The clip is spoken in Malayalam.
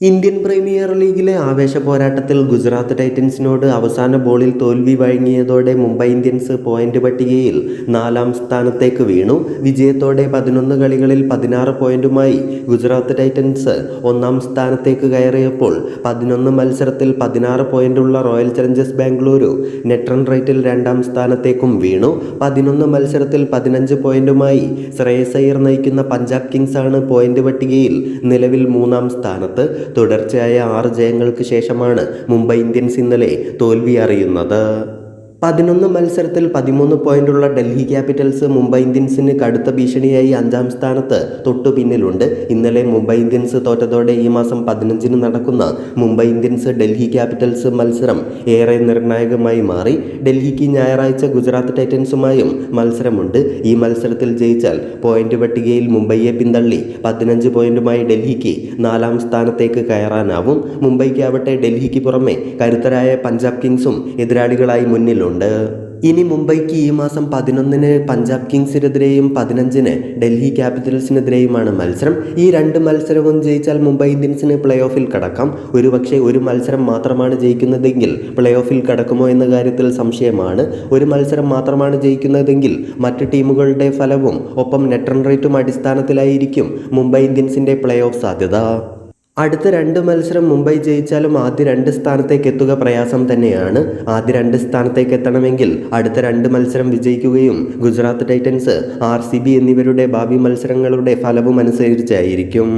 ഇന്ത്യൻ പ്രീമിയർ ലീഗിലെ ആവേശ പോരാട്ടത്തിൽ ഗുജറാത്ത് ടൈറ്റൻസിനോട് അവസാന ബോളിൽ തോൽവി വഴങ്ങിയതോടെ മുംബൈ ഇന്ത്യൻസ് പോയിന്റ് പട്ടികയിൽ നാലാം സ്ഥാനത്തേക്ക് വീണു. വിജയത്തോടെ പതിനൊന്ന് കളികളിൽ പതിനാറ് പോയിന്റുമായി ഗുജറാത്ത് ടൈറ്റൻസ് ഒന്നാം സ്ഥാനത്തേക്ക് കയറിയപ്പോൾ പതിനൊന്ന് മത്സരത്തിൽ പതിനാറ് പോയിന്റുള്ള Royal Challengers Bengaluru net run റേറ്റിൽ രണ്ടാം സ്ഥാനത്തേക്കും വീണു. പതിനൊന്ന് മത്സരത്തിൽ പതിനഞ്ച് പോയിന്റുമായി ശ്രേയസ് നയിക്കുന്ന പഞ്ചാബ് കിങ്സ് ആണ് പോയിന്റ് പട്ടികയിൽ നിലവിൽ മൂന്നാം സ്ഥാനത്ത്. തുടർച്ചയായ ആറ് ജയങ്ങൾക്ക് ശേഷമാണ് മുംബൈ ഇന്ത്യൻസ് ഇന്നലെ തോൽവി അറിയുന്നത്. പതിനൊന്ന് മത്സരത്തിൽ പതിമൂന്ന് പോയിന്റുള്ള ഡൽഹി ക്യാപിറ്റൽസ് മുംബൈ ഇന്ത്യൻസിന് കടുത്ത ഭീഷണിയായി അഞ്ചാം സ്ഥാനത്ത് തൊട്ടു പിന്നിലുണ്ട്. ഇന്നലെ മുംബൈ ഇന്ത്യൻസ് തോറ്റതോടെ ഈ മാസം പതിനഞ്ചിന് നടക്കുന്ന മുംബൈ ഇന്ത്യൻസ് ഡൽഹി ക്യാപിറ്റൽസ് മത്സരം ഏറെ നിർണായകമായി മാറി. ഡൽഹിക്ക് ഞായറാഴ്ച ഗുജറാത്ത് ടൈറ്റൻസുമായും മത്സരമുണ്ട്. ഈ മത്സരത്തിൽ ജയിച്ചാൽ പോയിന്റ് പട്ടികയിൽ മുംബൈയെ പിന്തള്ളി പതിനഞ്ച് പോയിന്റുമായി ഡൽഹിക്ക് നാലാം സ്ഥാനത്തേക്ക് കയറാനാവും. മുംബൈക്കാവട്ടെ ഡൽഹിക്ക് പുറമെ കരുത്തരായ പഞ്ചാബ് കിങ്സും എതിരാളികളായി മുന്നിലുണ്ട്. ഇനി മുംബൈക്ക് ഈ മാസം പതിനൊന്നിന് പഞ്ചാബ് കിങ്സിനെതിരെയും പതിനഞ്ചിന് ഡൽഹി ക്യാപിറ്റൽസിനെതിരെയുമാണ് മത്സരം. ഈ രണ്ട് മത്സരവും ജയിച്ചാൽ മുംബൈ ഇന്ത്യൻസിന് പ്ലേ ഓഫിൽ കടക്കാം. ഒരുപക്ഷെ ഒരു മത്സരം മാത്രമാണ് ജയിക്കുന്നതെങ്കിൽ പ്ലേ ഓഫിൽ കടക്കുമോ എന്ന കാര്യത്തിൽ സംശയമാണ്. ഒരു മത്സരം മാത്രമാണ് ജയിക്കുന്നതെങ്കിൽ മറ്റ് ടീമുകളുടെ ഫലവും ഒപ്പം നെറ്റ് റൺ റേറ്റും അടിസ്ഥാനത്തിലായിരിക്കും മുംബൈ ഇന്ത്യൻസിന്റെ പ്ലേ ഓഫ് സാധ്യത. അടുത്ത രണ്ട് മത്സരം മുംബൈ ജയിച്ചാലും ആദ്യ രണ്ട് സ്ഥാനത്തേക്ക് എത്തുക പ്രയാസം തന്നെയാണ്. ആദ്യ രണ്ട് സ്ഥാനത്തേക്ക് എത്തണമെങ്കിൽ അടുത്ത രണ്ട് മത്സരം വിജയിക്കുകയും ഗുജറാത്ത് ടൈറ്റൻസ് ആർ എന്നിവരുടെ ഭാവി മത്സരങ്ങളുടെ ഫലവും അനുസരിച്ചായിരിക്കും.